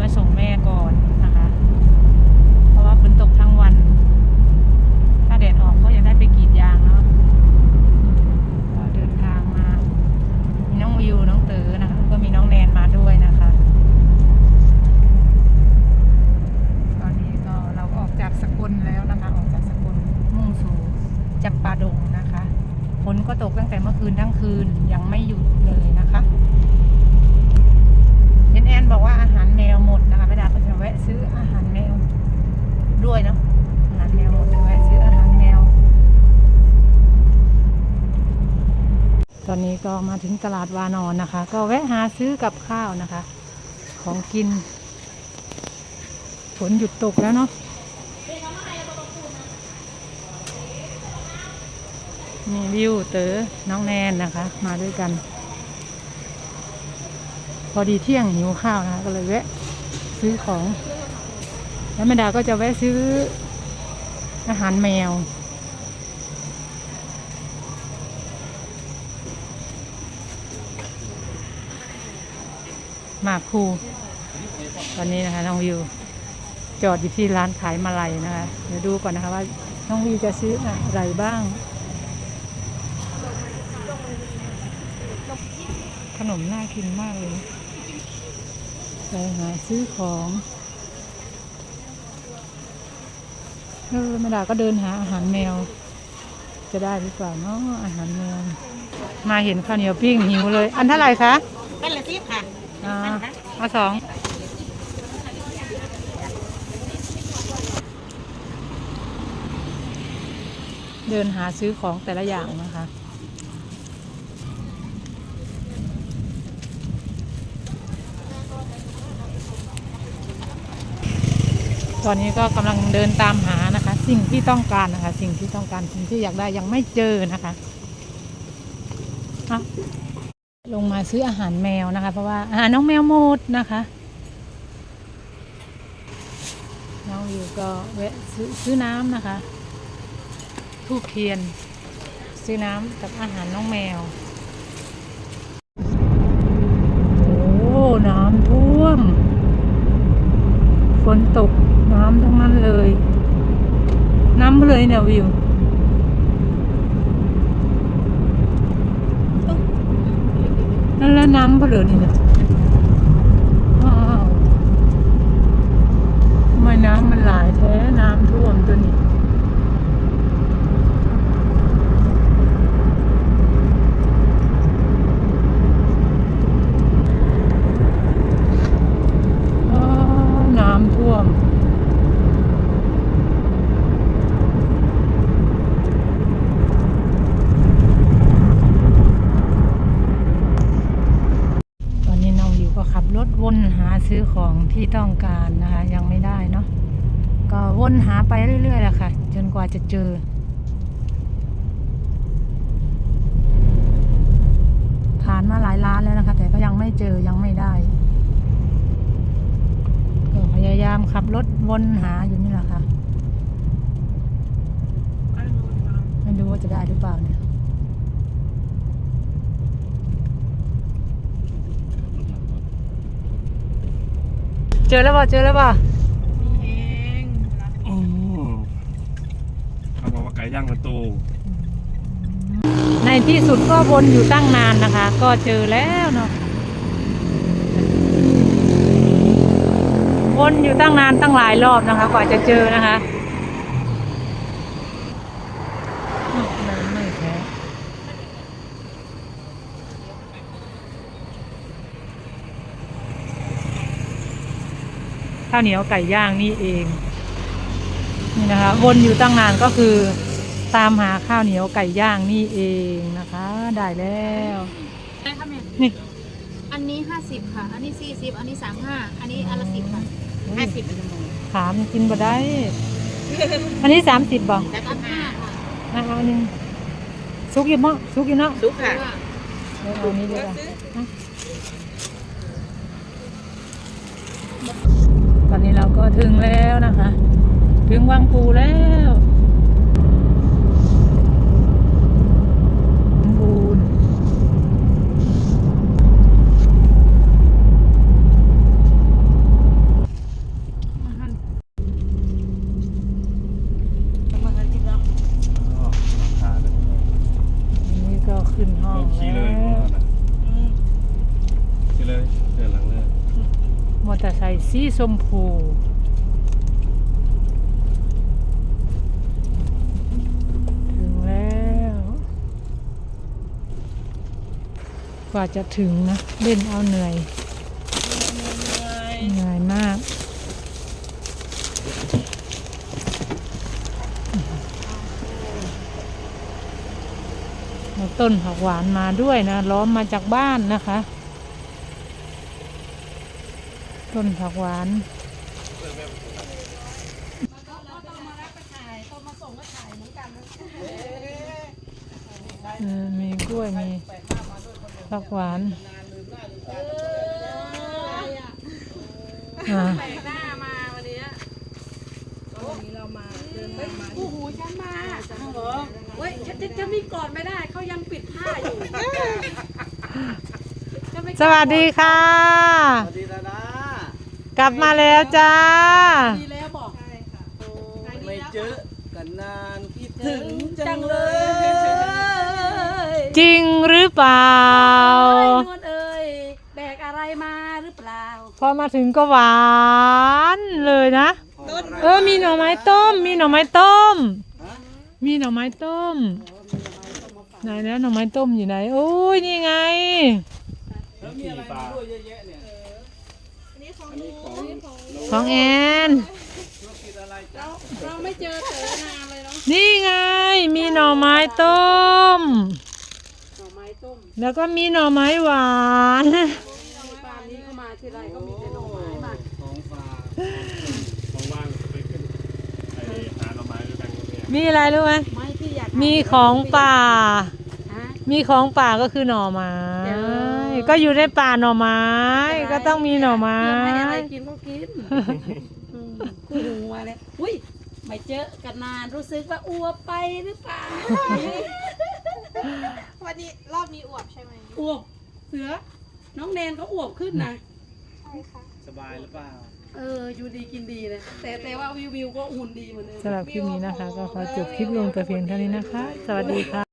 มาส่งแม่ก่อนนะคะ เพราะว่าฝนตกทั้งวัน ถ้าแดดออกก็ยังได้ไปกรีดยางเนาะก็เดินทางมา มีน้องวิวน้องเต๋อนะคะ ก็มีน้องแนนมาด้วยนะคะ ตอนนี้ก็เราออกจากสกุลแล้วนะคะ ออกจากสกุลมุ่งสู่จำปาดงนะคะ ฝนก็ตกตั้งแต่เมื่อคืนทั้งคืนยังไม่หยุดเลยนะคะ อนบอกว่าอาหารแมวหมดนะคะไม่ดาก็จะแวะซื้ออาหารแมวด้วยเนาะอาหารแมวหมดจะแวะซื้ออาหารแมว ตอนนี้ก็มาถึงตลาดวานอนนะคะ ก็แวะหาซื้อกับข้าวนะคะ ของกินฝนหยุดตกแล้วเนาะนี่วิวเต๋อน้องแนนนะคะ มาด้วยกัน อดีเที่ยงหิวข้าวนะคะก็เลยแวะซื้อของ แล้วแม่ดาก็จะแวะซื้ออาหารแมว มากภูตอนนี้นะคะน้องวิว จอดอยู่ที่ร้านขายมาลัยนะคะ เดี๋ยวดูก่อนนะคะว่าน้องวิวจะซื้ออะไรบ้างขนมน่ากินมากเลย ไปหาซื้อของเออแม่ดาก็เดินหาอาหารแมว จะได้หรือเปล่าเนาะอาหารแมว มาเห็นข้าวเหนียวปิ้งหิวเลย อันเท่าไหร่คะเป็นละสิบค่ะอ่าเอาสองเดินหาซื้อของแต่ละอย่างนะคะ ตอนนี้ก็กำลังเดินตามหานะคะ สิ่งที่ต้องการนะคะ สิ่งที่ต้องการสิ่งที่อยากได้ยังไม่เจอนะคะลงมาซื้ออาหารแมวนะคะ เพราะว่าอาหารน้องแมวหมดนะคะน้องอยู่ก็แวะซื้อซื้อน้ำนะคะทูบเทียน ซื้อน้ำกับอาหารน้องแมว โอ้น้ำท่วม ฝนตกน้ำทั้งนั้นเลย น้ำ เลยเนี่ยวิวนั่นแล้วน้ำเพลินนี่นะอ้าวทำไมน้ำมันหลายแท้ น้ำท่วมตัวนี้ อ้าวน้ำท่วม ตอนนี้น้องวิวก็ขับร ถวนหาซื้อของที่ต้องการนะคะ ยังไม่ได้เนาะก็วนหาไปเรื่อยๆแหละค่ะ จนกว่าจะเจอ ผ่านมาหลายร้านแล้วนะคะ แต่ก็ยังไม่เจอยังไม่ได้ก็พยายามขับรถวนหาอยู่นี่แหละค่ะไม่รู้ว่าจะได้หรือเปล่าเนี่ย เจอแล้วป่ะเจอแล้วป่ะอืมเขาบอกว่าไก่ย่างประตู ในที่สุดก็วนอยู่ตั้งนานนะคะ ก็เจอแล้วเนาะวนอยู่ตั้งนานตั้งหลายรอบนะคะ กว่าจะเจอนะคะอ้าวน้ำไม่แพ้ ข้าวเหนียวไก่ย่างนี่เองนี่นะคะวนอยู่ตั้งนานก็คือ ตามหาข้าวเหนียวไก่ย่างนี่เองนะคะ ได้แล้วได้ค่ะแม่นี่อันนี้ห้าสิบค่ะ อันนี้สี่สิบอันนี้สามห้าอันนี้อันละสิบค่ะห้าสิบถามกินบ่ได้ อันนี้สามสิบบ่แล้วก็ห้าค่ะอะเอาหนึ่งซุกอยู่มั้งซุกอยู่เนาะซุปค่ะเดี๋ยวเอานี้ดีกว่าอะต อนนี้เราก็ถึงแล้วนะคะ ถึงวังปูแล้วสมบูรณ์มาทันทีแล้วอ๋อราคาเลยอันนี้ก็ขึ้นห้องขี่แล้เลยว ขี่เลยเดินหลังเลย มอเตอร์ไซค์ สีชมพู ถึงแล้ว กว่าจะถึงนะ เล่นเอาเหนื่อย เหนื่อยมากแล้วต้นผักหวานมาด้วยนะ ล้อมมาจากบ้านนะคะ ต้นผักหวานมีกล้วยมีผักหวานอ่หน้ามาวันนี้วันนี้เรามาเดินมาโอ้โหฉันมาเหรอเฮ้ยฉันจะมีกอดไม่ได้เขายังปิดผ้าอยู่ สวัสดีค่ะ กลับมาแล้วจ้า ดีแล้วบอกไม่เจอกันนานคิดถึงจัจังงเลเลยยจริงหรือเปล่าเอ้ยนวลเอ้ยแบกอะไรมาหรือเปล่าพอมาถึงก็หวานเลยนะ เออมีหน่อไม้ต้ม มีหน่อไม้ต้ม มีหน่อไม้ต้ม ไหนแล้วหน่อไม้ต้มอยู่ไหน โอ้ยนี่ไง แล้วมีอะไรมาด้วยเยอะแยะเนี่ย ของแอนธุรกิจอะไรจ๊ะเราไม่เจอเต๋อนานเลยเนาะนี่ไงมีหน่อไม้ต้ม หน่อไม้ต้มแล้วก็มีหน่อไม้หวานบ้านนี้เข้ามาทีไรก็มีแต่หน่อไม้มาของฝากของว่างไปขึ้นไปหาหน่อไม้ด้วยกันเนี่ยมีอะไรรู้ไหมไม่พี่อยากมีของป่าฮะมีของป่าก็คือหน่อไม้เดี๋ยว ก็อยู่ในป่าหน่อไม้ ก็ต้องมีหน่อไม้ เพื่อนให้อะไรกินก็กินอืมคู่หูมาเลยอุ้ยไม่เจอกันนานรู้สึกว่าอ้วบไปหรือเปล่าวันนี้รอบนี้อวบใช่ไหมอ้วบเสือ น้องแนนเขาอ้วบขึ้นนะ ใช่ค่ะ สบายหรือเปล่า เออ อยู่ดีกินดีเลยแต่แต่ว่าวิววิวก็หุ่นดีเหมือนเดิม สำหรับคลิปนี้นะคะ ก็ขอจบคลิปลงแต่เพียงเท่านี้นะคะ สวัสดีค่ะ